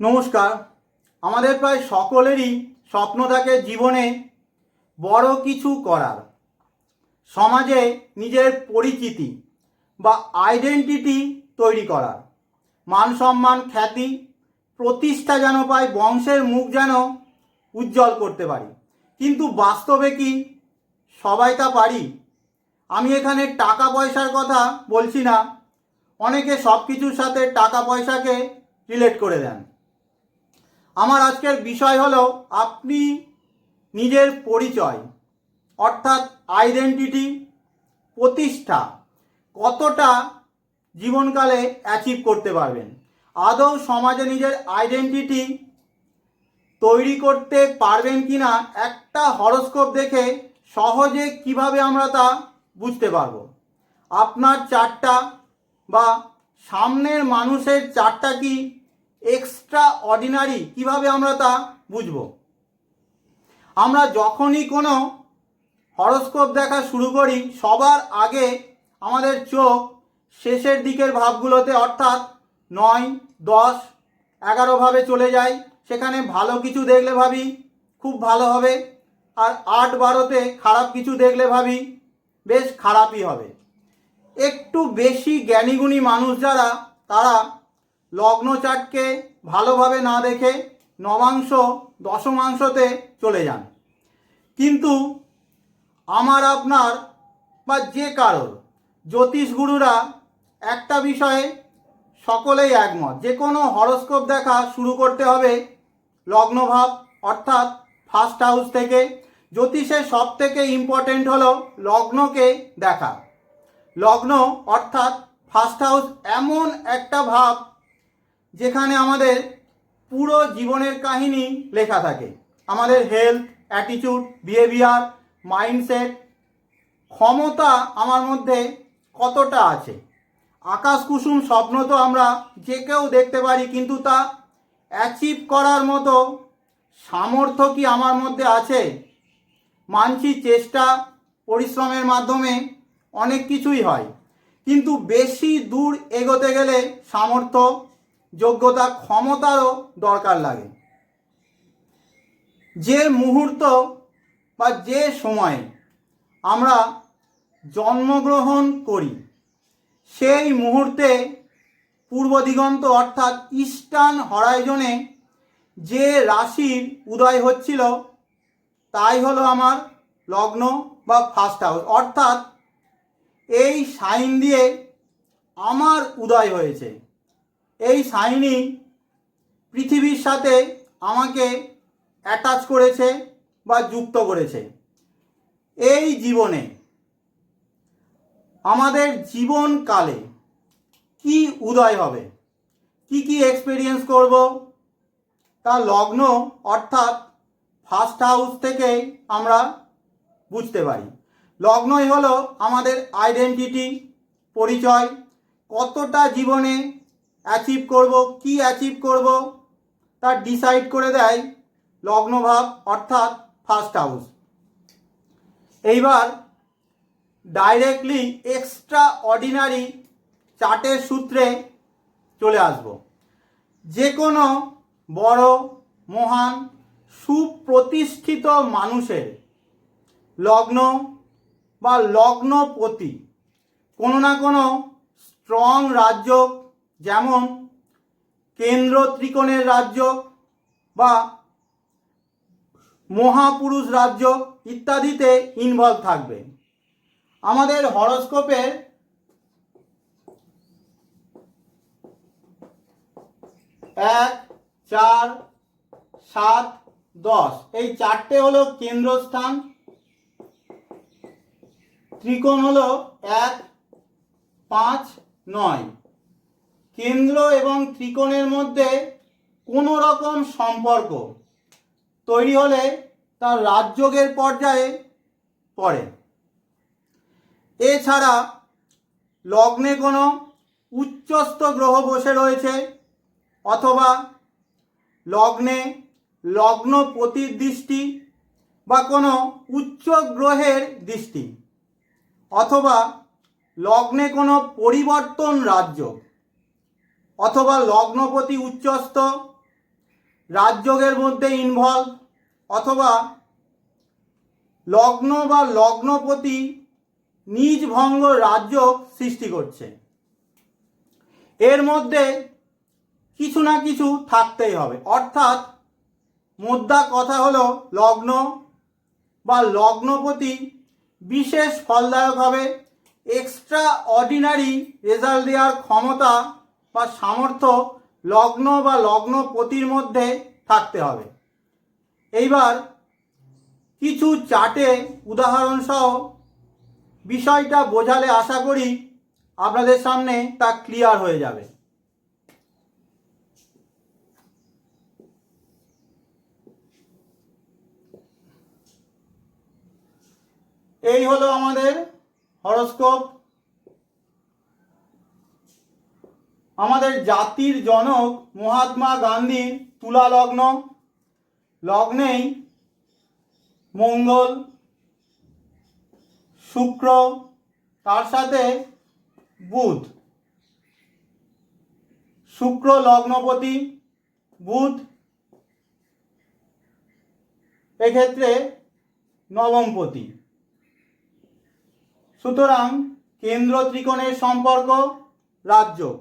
নমস্কার। আমাদের প্রায় সকলেরই স্বপ্ন থাকে জীবনে বড় কিছু করার। সমাজে নিজের পরিচিতি বা আইডেন্টিটি তৈরি করার। মান সম্মান, খ্যাতি, প্রতিষ্ঠা যেন পায় বংশের মুখ যেন উজ্জ্বল করতে পারি। কিন্তু বাস্তবে কি সবাই তা পারি? আমি এখানে টাকা পয়সার কথা বলছি না। অনেকে সব কিছুর সাথে টাকা পয়সাকে রিলেট করে দেন। আমার আজকের বিষয় হলো আপনি নিজের পরিচয়, অর্থাৎ আইডেন্টিটি প্রতিষ্ঠা কতটা জীবনকালে অ্যাচিভ করতে পারবেন। আদৌ সমাজে নিজের আইডেন্টিটি তৈরি করতে পারবেন কি না একটা হরস্কোপ দেখে সহজে কীভাবে আমরা তা বুঝতে পারব। আপনার চারটা বা সামনের মানুষের চারটা কি এক্সট্রা অর্ডিনারি কীভাবে আমরা তা বুঝব? আমরা যখনই কোনো হরস্কোপ দেখা শুরু করি, সবার আগে আমাদের চোখ শেষের দিকের ভাবগুলোতে অর্থাৎ নয়, দশ, এগারো ভাবে চলে যায়। সেখানে ভালো কিছু দেখলে ভাবি, খুব ভালো হবে। আর আট, বারোতে খারাপ কিছু দেখলে ভাবি, বেশ খারাপই হবে। একটু বেশি জ্ঞানীগুণী মানুষ যারা, তারা লগ্ন চাটকে ভালোভাবে না দেখে নবাংশ দশমাংশতে চলে যান। কিন্তু আমার, আপনার বা যে কারোর জ্যোতিষ গুরুরা একটা বিষয়ে সকলেই একমত, যে কোনো হরস্কোপ দেখা শুরু করতে হবে লগ্নভাব, অর্থাৎ ফার্স্ট হাউস থেকে। জ্যোতিষের সব থেকে ইম্পর্টেন্ট হলো লগ্নকে দেখা। লগ্ন, অর্থাৎ ফার্স্ট হাউস, এমন একটা ভাব যেখানে আমাদের পুরো জীবনের কাহিনী লেখা থাকে। আমাদের হেলথ অ্যাটিটিউড বিহেভিয়ার মাইন্ডসেট ক্ষমতা আমার মধ্যে কতটা আছে? আকাশ কুসুম স্বপ্ন তো আমরা যে কেউ দেখতে পারি, কিন্তু তা অ্যাচিভ করার মতো সামর্থ্য কি আমার মধ্যে আছে? মানছি চেষ্টা, পরিশ্রমের মাধ্যমে অনেক কিছুই হয়। কিন্তু বেশি দূর এগোতে গেলে সামর্থ্য যোগ্যতা, ক্ষমতারও দরকার লাগে। যে মুহূর্ত বা যে সময়ে আমরা জন্মগ্রহণ করি, সেই মুহূর্তে পূর্ব দিগন্ত অর্থাৎ ইস্টার্ন হরাইজনে যে রাশির উদয় হচ্ছিল, তাই হলো আমার লগ্ন বা ফার্স্ট হাউস অর্থাৎ এই সাইন দিয়ে আমার উদয় হয়েছে। এই সাইনই পৃথিবীর সাথে আমাকে অ্যাটাচ করেছে বা যুক্ত করেছে। এই জীবনে আমাদের জীবনকালে কি উদয় হবে? কি কি এক্সপিরিয়েন্স করব? তা লগ্ন অর্থাৎ ফার্স্ট হাউস থেকে আমরা বুঝতে পারি। লগ্নই হলো আমাদের আইডেন্টিটি পরিচয়। কতটা জীবনে অ্যাচিভ করব, কি অ্যাচিভ করব? তা ডিসাইড করে দেয় লগ্নভাব, অর্থাৎ ফার্স্ট হাউস এইবার ডাইরেক্টলি এক্সট্রা অর্ডিনারি চার্টের সূত্রে চলে আসব। যে কোনো বড়, মহান, সুপ্রতিষ্ঠিত মানুষের লগ্ন বা লগ্নপতি কোনো না কোনো স্ট্রং রাজ্য যেমন কেন্দ্র ত্রিকোণের রাজ্য বা মহাপুরুষ রাজ্য ইত্যাদিতে ইনভলভ থাকবে। আমাদের হরস্কোপের এক, চার, সাত, দশ, এই চারটে হলো কেন্দ্রস্থান। ত্রিকোণ হলো এক, পাঁচ, নয়। কেন্দ্র এবং ত্রিকোণের মধ্যে কোনো রকম সম্পর্ক তৈরি হলে তার রাজযোগের পর্যায়ে পড়ে। এছাড়া লগ্নে কোনো উচ্চস্থ গ্রহ বসে রয়েছে অথবা লগ্নে লগ্ন পতির দৃষ্টি বা কোনো উচ্চ গ্রহের দৃষ্টি অথবা লগ্নে কোনো পরিবর্তন রাজ্য অথবা লগ্নপতি উচ্চস্থ, রাজযোগের মধ্যে ইনভলভ অথবা লগ্ন বা লগ্নপতি নিজ ভঙ্গ রাজযোগ সৃষ্টি করছে। এর মধ্যে কিছু না কিছু থাকতেই হবে। অর্থাৎ মোদ্দা কথা হলো লগ্ন বা লগ্নপতি বিশেষ ফলদায়ক হবে এক্সট্রা অর্ডিনারি রেজাল্ট দেওয়ার ক্ষমতা বা সামর্থ্য লগ্ন বা লগ্ন লগ্নপতির মধ্যে থাকতে হবে। এইবার কিছু চার্টে উদাহরণসহ বিষয়টা বোঝালে আশা করি আপনাদের সামনে তা ক্লিয়ার হয়ে যাবে। এই হলো আমাদের হরস্কোপ আমাদের জাতির জনক মহাত্মা গান্ধীর তুলা লগ্ন। লগ্নেই মঙ্গল, শুক্র, তার সাথে বুধ। শুক্র লগ্নপতি, বুধ এক্ষেত্রে নবমপতি। সুতরাং কেন্দ্র ত্রিকোণের সম্পর্ক রাজযোগ।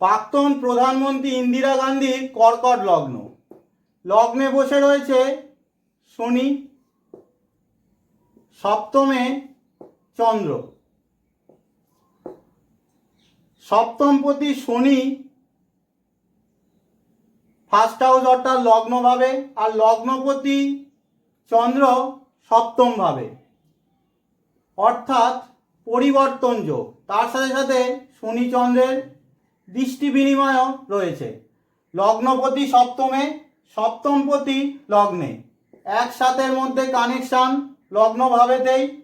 প্রাক্তন প্রধানমন্ত্রী ইন্দিরা গান্ধীর কর্কট লগ্ন। লগ্নে বসে রয়েছে শনি, সপ্তমে চন্দ্র। সপ্তমপতি শনি ফার্স্ট হাউস অর্থাৎ লগ্নভাবে আর লগ্নপতি চন্দ্র সপ্তমভাবে অর্থাৎ পরিবর্তন যোগ। তার সাথে সাথে শনি চন্দ্রের দৃষ্টি বিনিময়ও রয়েছে। লগ্নপতি সপ্তমে, সপ্তমপতি লগ্নে। একসাথের মধ্যে কানেকশান লগ্নভাবেতেই,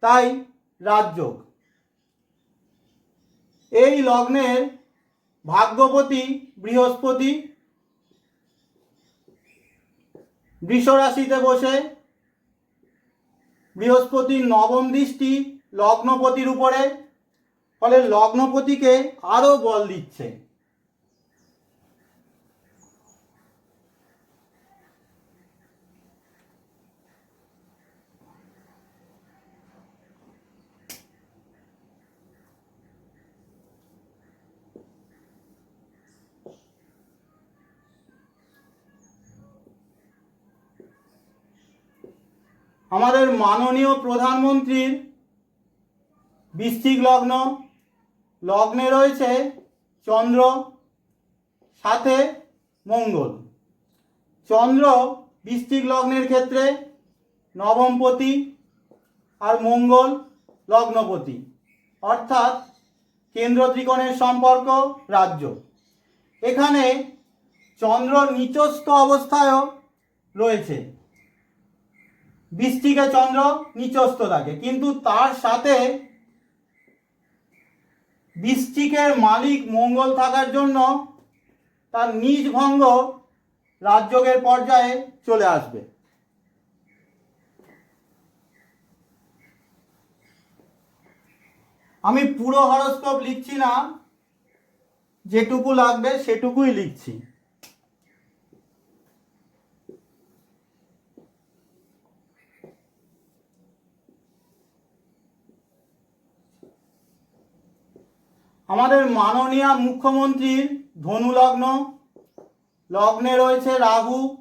তাই রাজযোগ। এই লগ্নের ভাগ্যপতি বৃহস্পতি। বৃষ রাশিতে বসে বৃহস্পতির নবম দৃষ্টি লগ্নপতির উপরে। ফলে লগ্নপতিকে আরও বল দিচ্ছে। আমাদের মাননীয় প্রধানমন্ত্রীর বৃশ্চিক লগ্ন লগ্নে রয়েছে চন্দ্র, সাথে মঙ্গল। চন্দ্র বৃশ্চিক লগ্নের ক্ষেত্রে নবমপতি আর মঙ্গল লগ্নপতি। অর্থাৎ কেন্দ্র ত্রিকোণের সম্পর্ক রাজ্য। এখানে চন্দ্র নিচস্থ অবস্থায়ও রয়েছে। বৃষ্টিকে চন্দ্র নিচস্থ থাকে। কিন্তু তার সাথে বৃশ্চিকের মালিক মঙ্গল থাকার জন্য তার নিজ ভঙ্গ রাজযোগের পর্যায়ে চলে আসবে। আমি পুরো হরস্কোপ লিখছি না, যেটুকু লাগবে সেটুকুই লিখছি। আমাদের মাননীয় মুখ্যমন্ত্রীর ধনু লগ্ন লগ্নে রয়েছে রাহু,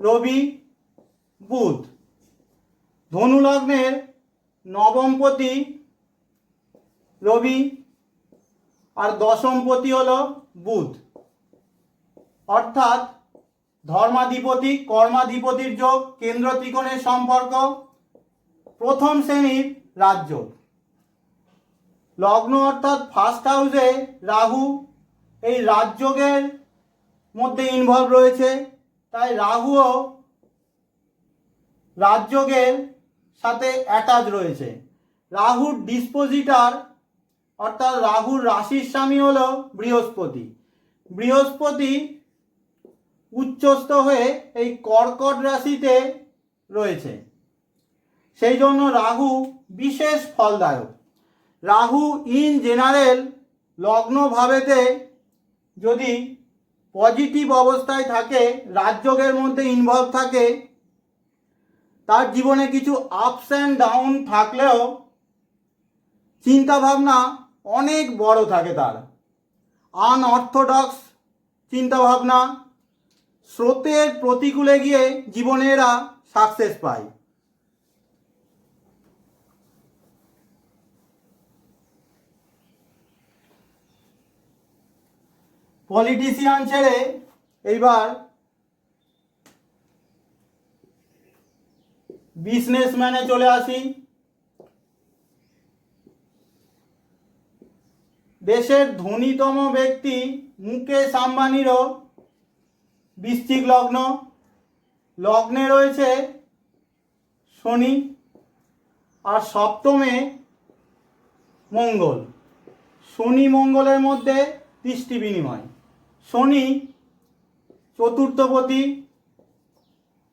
রবি, বুধ। ধনু লগ্নের নবমপতি রবি আর দশমপতি হল বুধ। অর্থাৎ ধর্মাধিপতি, কর্মাধিপতির যোগ, কেন্দ্র ত্রিকোণের সম্পর্ক, প্রথম শ্রেণির রাজ্য। লগ্ন অর্থাৎ ফার্স্ট হাউসে রাহু এই রাজযোগের মধ্যে ইনভলভ রয়েছে। তাই রাহুও রাজযোগের সাথে অ্যাটাচ রয়েছে। রাহুর ডিসপোজিটার অর্থাৎ রাহুর রাশির স্বামী হলো বৃহস্পতি। বৃহস্পতি উচ্চস্থ হয়ে এই কর্কট রাশিতে রয়েছে। সেই জন্য রাহু বিশেষ ফলদায়ক। রাহু ইন জেনারেল লগ্ন ভাবেতে যদি পজিটিভ অবস্থায় থাকে, রাজযোগের মধ্যে ইনভলভ থাকে, তার জীবনে কিছু আপস অ্যান্ড ডাউন থাকলেও চিন্তাভাবনা অনেক বড় থাকে তার। আনঅর্থোডক্স চিন্তাভাবনা, স্রোতের প্রতিকূলে গিয়ে জীবনে এরা সাকসেস পায়। পলিটিশিয়ান ছেড়ে এইবার বিজনেসম্যানে চলে আসি। দেশের ধনীতম ব্যক্তি মুকেশ আম্বানিরও বৃশ্চিক লগ্ন। লগ্নে রয়েছে শনি আর সপ্তমে মঙ্গল। শনি মঙ্গলের মধ্যে দৃষ্টি বিনিময়। শনি, চতুর্থপতি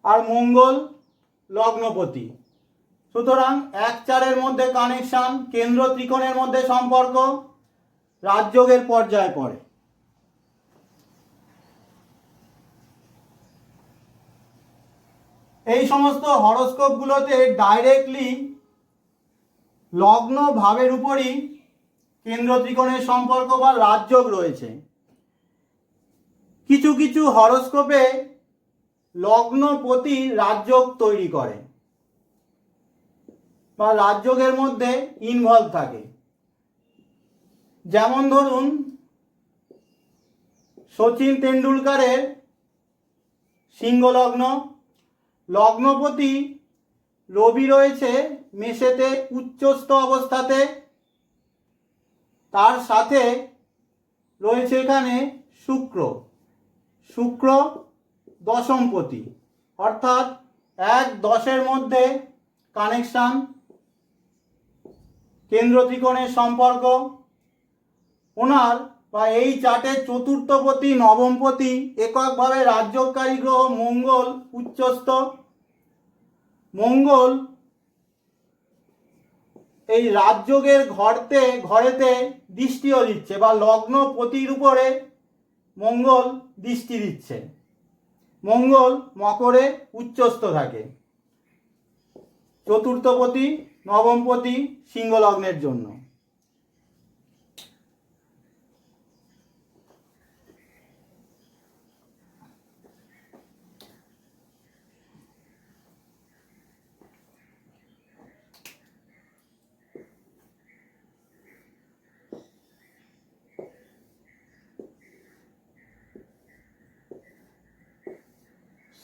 আর মঙ্গল লগ্নপতি। সুতরাং এক চারের মধ্যে কানেকশন কেন্দ্র ত্রিকোণের মধ্যে সম্পর্ক, রাজযোগের পর্যায়ে পড়ে। এই সমস্ত হরস্কোপগুলোতে ডাইরেক্টলি লগ্ন ভাবের উপরই কেন্দ্র ত্রিকোণের সম্পর্ক বা রাজযোগ রয়েছে। কিছু কিছু হরস্কোপে লগ্নপতি রাজযোগ তৈরি করে বা রাজযোগের মধ্যে ইনভলভ থাকে। যেমন ধরুন, সচিন তেন্ডুলকারের সিংহ লগ্ন লগ্নপতি রবি রয়েছে মেষেতে উচ্চস্থ অবস্থাতে, তার সাথে রয়েছে এখানে শুক্র। শুক্র দশমপতি। অর্থাৎ এক দশের মধ্যে কানেকশান কেন্দ্র ত্রিকোণের সম্পর্ক। ওনার বা এই চার্টের চতুর্থপতি, নবমপতি, এককভাবে রাজ্যকারী গ্রহ, মঙ্গল, উচ্চস্থ। মঙ্গল এই রাজযোগের ঘরতে, ঘরেতে দৃষ্টিও দিচ্ছে বা লগ্ন পতির উপরে মঙ্গল দৃষ্টি দিচ্ছে। মঙ্গল মকরে উচ্চস্থ থাকে। চতুর্থপতি নবমপতি সিংহ লগ্নের জন্য।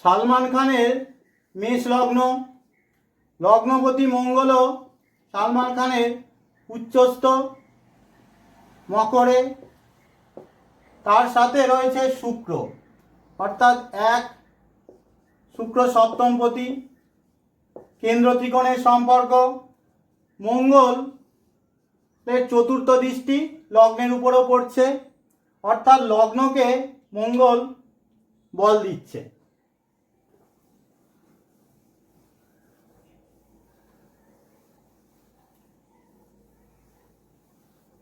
সালমান খানের মেষ লগ্ন। লগ্নপতি মঙ্গলও সালমান খানের উচ্চস্থ মকরে। তার সাথে রয়েছে শুক্র, অর্থাৎ এক শুক্র সপ্তমপতি কেন্দ্র ত্রিকোণের সম্পর্ক, মঙ্গল এর চতুর্থ দৃষ্টি লগ্নের উপরও পড়ছে, অর্থাৎ লগ্নকে মঙ্গল বল দিচ্ছে।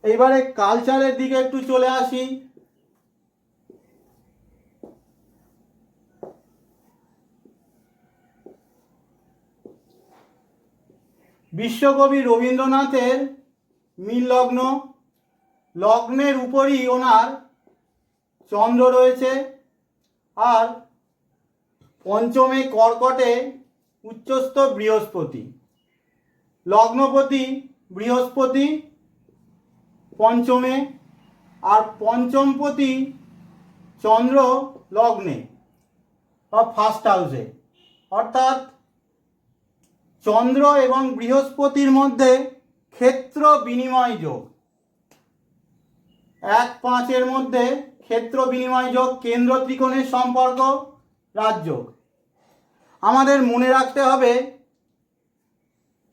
এইবারে কালচারের দিকে একটু চলে আসি। বিশ্বকবি রবীন্দ্রনাথের মিল লগ্ন লগ্নের উপরই ওনার চন্দ্র রয়েছে আর পঞ্চমে কর্কটে উচ্চস্থ বৃহস্পতি। লগ্নপতি বৃহস্পতি পঞ্চমে আর পঞ্চমপতি চন্দ্র লগ্নে বা ফার্স্ট হাউসে অর্থাৎ চন্দ্র এবং বৃহস্পতির মধ্যে ক্ষেত্র বিনিময় যোগ। এক পাঁচের মধ্যে ক্ষেত্র বিনিময় যোগ কেন্দ্র ত্রিকোণের সম্পর্ক রাজযোগ। আমাদের মনে রাখতে হবে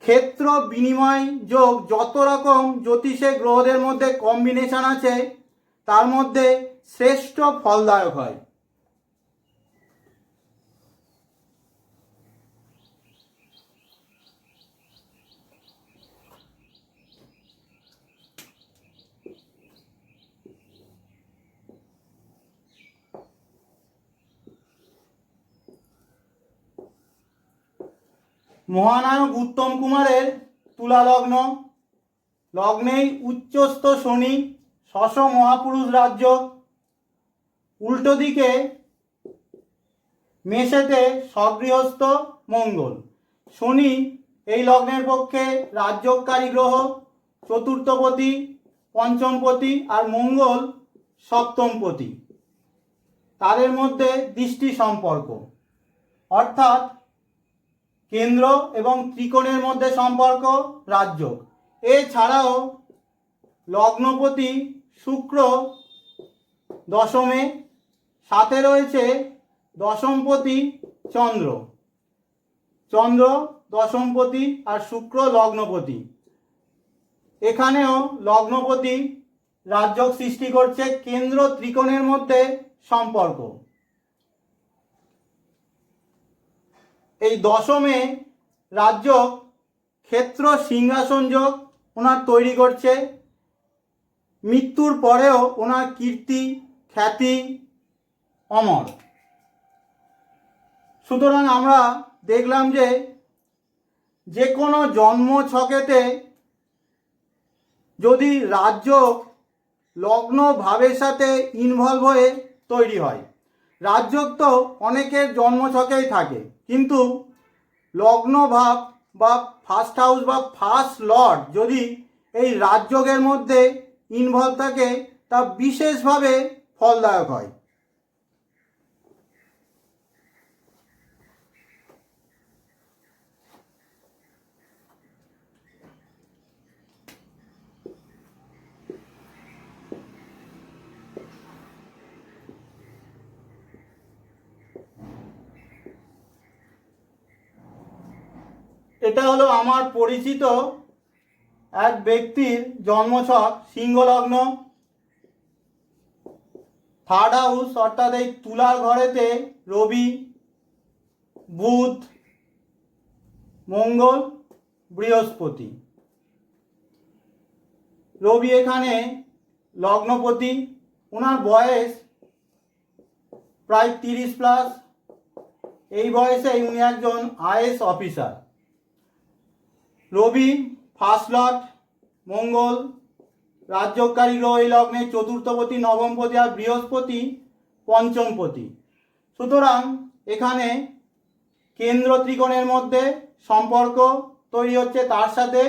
ক্ষেত্র বিনিময় যোগ যত রকম জ্যোতিষে গ্রহদের মধ্যে কম্বিনেশন আছে, তার মধ্যে শ্রেষ্ঠ ফলদায়ক হয়। মহানায়ক উত্তম কুমারের তুলা লগ্ন লগ্নেই উচ্চস্থ শনি শশ মহাপুরুষ রাজ্য। উল্টো দিকে মেষেতে স্বগৃহস্থ মঙ্গল। শনি এই লগ্নের পক্ষে রাজ্যকারী গ্রহ, চতুর্থপতি, পঞ্চমপতি আর মঙ্গল সপ্তমপতি। তাদের মধ্যে দৃষ্টি সম্পর্ক। অর্থাৎ কেন্দ্র এবং ত্রিকোণের মধ্যে সম্পর্ক রাজ্য। এছাড়াও লগ্নপতি শুক্র দশমে, সাথে রয়েছে দশমপতি চন্দ্র। চন্দ্র, দশমপতি আর শুক্র লগ্নপতি। এখানেও লগ্নপতি রাজ্যক সৃষ্টি করছে কেন্দ্র ত্রিকোণের মধ্যে সম্পর্ক। এই দশমে রাজ্য ক্ষেত্র সিংহাসন যোগ ওনার তৈরি করছে। মৃত্যুর পরেও ওনার কীর্তি, খ্যাতি অমর। সুতরাং আমরা দেখলাম যে যে কোনো জন্ম ছকেতে যদি রাজ্য লগ্ন ভাবের সাথে ইনভলভ হয়ে তৈরি হয় রাজযোগ তো অনেকের জন্মছকেই থাকে, কিন্তু লগ্ন ভাব বা ফার্স্ট হাউস বা ফার্স্ট লর্ড যদি এই রাজযোগের মধ্যে ইনভলভ থাকে, তা বিশেষভাবে ফলদায়ক হয়। এটা হলো আমার পরিচিত এক ব্যক্তির জন্মছক, সিংহলগ্ন। থার্ড হাউস অর্থাৎ এই তুলার ঘরেতে রবি, বুধ, মঙ্গল, বৃহস্পতি। রবি এখানে লগ্নপতি। ওনার বয়স প্রায় তিরিশ প্লাস এই বয়সে উনি একজন IS officer Ravi, first lord Mangal, রাজ্যকারী এই লগ্নে চতুর্থপতি, নবমপতি আর বৃহস্পতি পঞ্চমপতি। সুতরাং এখানে কেন্দ্র ত্রিকোণের মধ্যে সম্পর্ক তৈরি হচ্ছে, তার সাথে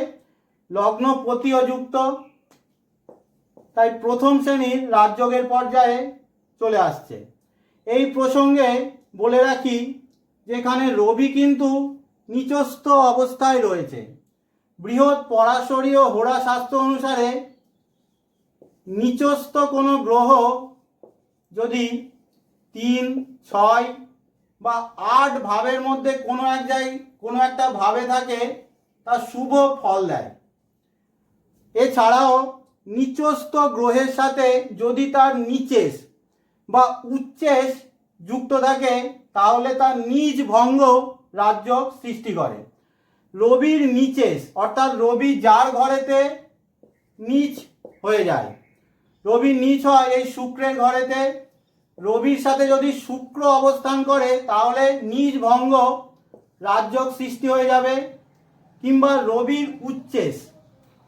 লগ্নপতিও যুক্ত। তাই প্রথম শ্রেণির রাজযোগের পর্যায়ে চলে আসছে। এই প্রসঙ্গে বলে রাখি, যেখানে রবি কিন্তু নিচস্থ অবস্থায় রয়েছে। বৃহৎ পরাশরীয় হোরা শাস্ত্র অনুসারে নিচস্থ কোনো গ্রহ যদি তিন, ছয় বা আট ভাবের মধ্যে কোনো এক জায়গায় কোনো একটা ভাবে থাকে, তা শুভ ফল দেয়। এছাড়াও নিচস্থ গ্রহের সাথে যদি তার নিচেশ বা উচ্চেশ যুক্ত থাকে, তাহলে তার নিজ ভঙ্গ রাজ্য সৃষ্টি করে। রবির নিচেশ অর্থাৎ রবি যার ঘরেতে নিচ হয়ে যায়। রবি নিচ হয় এই শুক্রের ঘরেতে। রবির সাথে যদি শুক্র অবস্থান করে, তাহলে নিজ ভঙ্গ রাজযোগ সৃষ্টি হয়ে যাবে, কিংবা রবির উচ্চেশ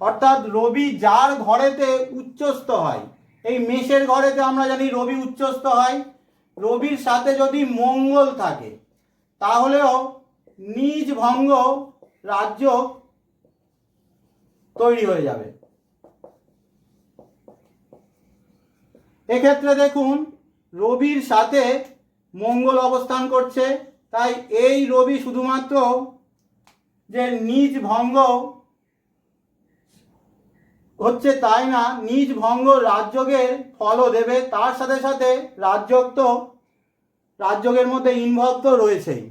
অর্থাৎ রবি যার ঘরেতে উচ্চস্থ হয়। এই মেষের ঘরেতে আমরা জানি রবি উচ্চস্থ হয়। রবির সাথে যদি মঙ্গল থাকে, তাহলেও নিজ ভঙ্গ রাজ্য তৈরি হয়ে যাবে। এক্ষেত্রে দেখুন, রবির সাথে মঙ্গল অবস্থান করছে, তাই এই রবি শুধুমাত্র যে নিজ ভঙ্গ হচ্ছে তাই না, নিজ ভঙ্গ রাজযোগের ফলও দেবে, তার সাথে সাথে রাজযোগ তো রাজযোগের মধ্যে ইনভলভ তো রয়েছেই।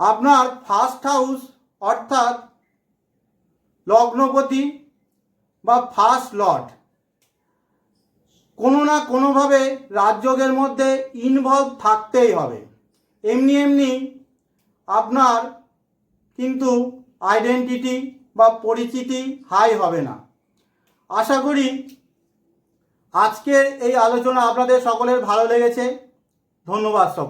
আপনার ফার্স্ট হাউস অর্থাৎ লগ্নপতি বা ফার্স্ট লর্ড কোনো না কোনোভাবে রাজযোগের মধ্যে ইনভলভ থাকতেই হবে। এমনি এমনি আপনার কিন্তু আইডেন্টিটি বা পরিচিতি হাই হবে না। আশা করি আজকের এই আলোচনা আপনাদের সকলের ভালো লেগেছে। ধন্যবাদ সকল